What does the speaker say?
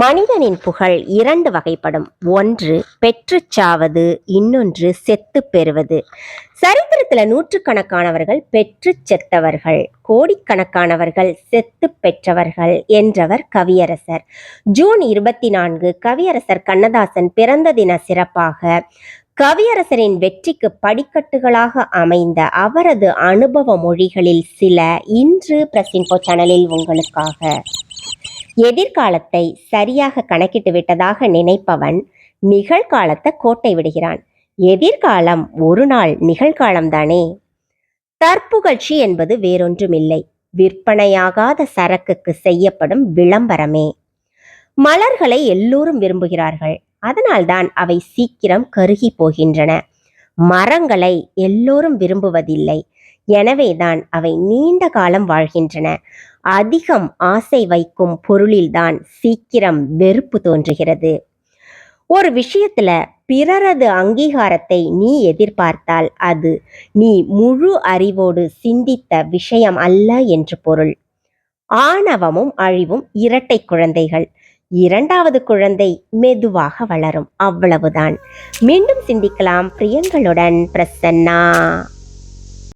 மனிதனின் புகழ் இரண்டு வகைப்படும். ஒன்று பெற்றுச் சாவது இன்னொன்று செத்து பெறுவது. சரித்திரத்தில் நூற்றுக்கணக்கானவர்கள் பெற்றுச் செத்தவர்கள் கோடிக்கணக்கானவர்கள் செத்து பெற்றவர்கள் என்றவர் கவியரசர். ஜூன் இருபத்தி நான்கு கவியரசர் கண்ணதாசன் பிறந்த தின சிறப்பாக கவியரசரின் வெற்றிக்கு படிக்கட்டுகளாக அமைந்த அவரது அனுபவ மொழிகளில் சில இன்று பிரசின்போ சேனலில் உங்களுக்காக. எதிர்காலத்தை சரியாக கணக்கிட்டு விட்டதாக நினைப்பவன் நிகழ்காலத்தை கோட்டை விடுகிறான். எதிர்காலம் ஒரு நாள் நிகழ்காலம்தானே தற்புகழ்ச்சி என்பது வேறொன்றுமில்லை. விற்பனையாகாத சரக்குக்கு செய்யப்படும் விளம்பரமே. மலர்களை எல்லோரும் விரும்புகிறார்கள். அதனால்தான் அவை சீக்கிரம் கருகி போகின்றன. மரங்களை எல்லோரும் விரும்புவதில்லை. எனவேதான் அவை நீண்ட காலம் வாழ்கின்றன. அதிகம் ஆசை வைக்கும் பொருளில்தான் சீக்கிரம் வெறுப்பு தோன்றுகிறது. ஒரு விஷயத்துல பிறரது அங்கீகாரத்தை நீ எதிர்பார்த்தால் அது நீ முழு அறிவோடு சிந்தித்த விஷயம் அல்ல என்று பொருள். ஆணவமும் அழிவும் இரட்டை குழந்தைகள். இரண்டாவது குழந்தை மெதுவாக வளரும். அவ்வளவுதான். மீண்டும் சிந்திக்கலாம். பிரியங்களுடன் பிரசன்னா.